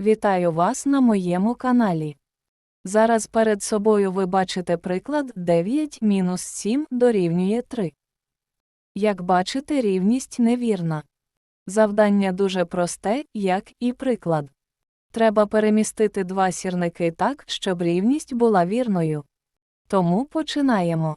Вітаю вас на моєму каналі. Зараз перед собою ви бачите приклад 9 мінус 7 дорівнює 3. Як бачите, рівність невірна. Завдання дуже просте, як і приклад. Треба перемістити два сірники так, щоб рівність була вірною. Тому починаємо.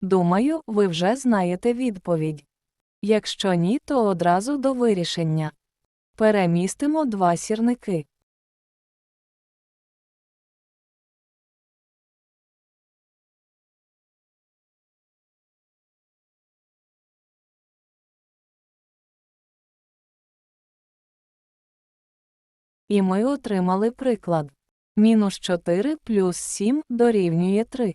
Думаю, ви вже знаєте відповідь. Якщо ні, то одразу до вирішення. Перемістимо два сірники. І ми отримали приклад. Мінус 4 плюс 7 дорівнює 3.